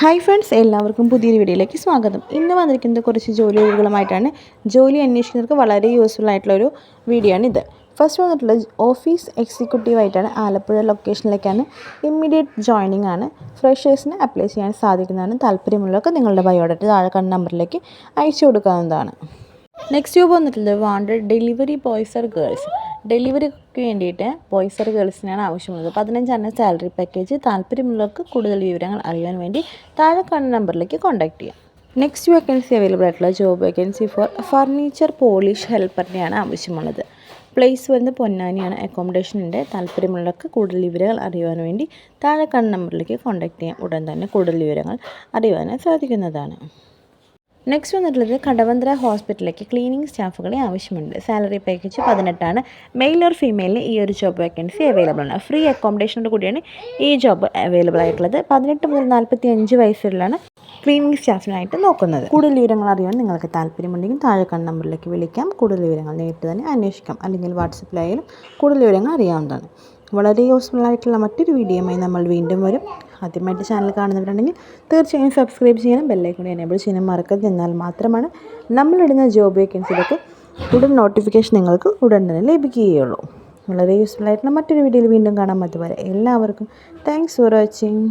Hi friends എല്ലാവർക്കും പുതിയൊരു വീഡിയോയിലേക്ക് സ്വാഗതം. ഇന്ന് വന്നിരിക്കുന്നത് കുറച്ച് ജോലി ഒഴിവുകളുമായിട്ടാണ് ജോലി അന്വേഷിക്കുന്നവർക്ക് വളരെ യൂസ്ഫുൾ ആയിട്ടുള്ള ഒരു വീഡിയോ ആണ് ഇത്. ഫസ്റ്റ് വന്നിട്ടുള്ളത് ഓഫീസ് എക്സിക്യൂട്ടീവ് ആയിട്ടാണ് ആലപ്പുഴ ലൊക്കേഷനിലേക്കാണ് ഇമ്മീഡിയറ്റ് ജോയിനിങ് ആണ്. ഫ്രഷേഴ്സിന് അപ്ലൈ ചെയ്യാൻ സാധിക്കുന്നതാണ്. താല്പര്യമുള്ളവർക്ക് നിങ്ങളുടെ ബയോഡാറ്റ താഴെ കണ്ട നമ്പറിലേക്ക് അയച്ചു കൊടുക്കാവുന്നതാണ്. നെക്സ്റ്റ് ജോബ് വന്നിട്ടുള്ളത് wanted delivery boys or girls ഡെലിവറിക്ക് വേണ്ടിയിട്ട് ബോയ്സ് ആർ ഗേൾസിനാണ് ആവശ്യമുള്ളത്. പതിനഞ്ചാണ് സാലറി പാക്കേജ്. താല്പര്യമുള്ളവർക്ക് കൂടുതൽ വിവരങ്ങൾ അറിയാൻ വേണ്ടി താഴെ കാണുന്ന നമ്പറിലേക്ക് കോൺടാക്ട് ചെയ്യാം. നെക്സ്റ്റ് വേക്കൻസി അവൈലബിൾ ആയിട്ടുള്ള job vacancy for furniture polish ഹെൽപ്പറിനെയാണ് ആവശ്യമുള്ളത്. പ്ലേസ് വരുന്നത് പൊന്നാനിയാണ്. അക്കോമഡേഷനുണ്ട് താല്പര്യമുള്ളവർക്ക് കൂടുതൽ വിവരങ്ങൾ അറിയുവാൻ വേണ്ടി താഴെ കാണുന്ന നമ്പറിലേക്ക് കോൺടാക്ട് ചെയ്യാം. ഉടൻ തന്നെ കൂടുതൽ വിവരങ്ങൾ അറിയുവാൻ സാധിക്കുന്നതാണ്. നെക്സ്റ്റ് വന്നിട്ടുള്ളത് കടവന്ത്ര ഹോസ്പിറ്റലിലേക്ക് ക്ലീനിങ് സ്റ്റാഫുകളെ ആവശ്യമുണ്ട്. സാലറി പാക്കേജ് പതിനെട്ടാണ്. മെയിൽ ഓർ ഫീമെയിലിന് ഈ ഒരു ജോബ് വേക്കൻസി അവൈലബിൾ ആണ്. ഫ്രീ അക്കോമഡേഷനോട് കൂടിയാണ് ഈ ജോബ് അവൈലബിൾ ആയിട്ടുള്ളത്. പതിനെട്ട് മുതൽ നാൽപ്പത്തി അഞ്ച് വയസ്സിലാണ് ക്ലീനിങ് സ്റ്റാഫിനായിട്ട് നോക്കുന്നത്. കൂടുതൽ വിവരങ്ങൾ അറിയാൻ നിങ്ങൾക്ക് താല്പര്യമുണ്ടെങ്കിൽ താഴെ കണ്ട നമ്പറിലേക്ക് വിളിക്കാം. കൂടുതൽ വിവരങ്ങൾ നേരിട്ട് തന്നെ അന്വേഷിക്കാം. അല്ലെങ്കിൽ വാട്സപ്പിലായാലും കൂടുതൽ വിവരങ്ങൾ അറിയാവുന്നതാണ്. വളരെ യൂസ്ഫുൾ ആയിട്ടുള്ള മറ്റൊരു വീഡിയോയുമായി നമ്മൾ വീണ്ടും വരും. ആദ്യമായിട്ട് ചാനൽ കാണുന്നവരുണ്ടെങ്കിൽ തീർച്ചയായും സബ്സ്ക്രൈബ് ചെയ്യാനും ബെല്ലൈക്കൺ എനേബിൾ ചെയ്യാനും മറക്കരുത്. എന്നാൽ മാത്രമാണ് നമ്മളിടുന്ന ജോബ് വേക്കൻസിയിലൊക്കെ ഉടൻ നോട്ടിഫിക്കേഷൻ നിങ്ങൾക്ക് ഉടൻ തന്നെ ലഭിക്കുകയുള്ളൂ. വളരെ യൂസ്ഫുൾ ആയിട്ടുള്ള മറ്റൊരു വീഡിയോയിൽ വീണ്ടും കാണാം. അതുവരെ എല്ലാവർക്കും താങ്ക്സ് ഫോർ വാച്ചിങ്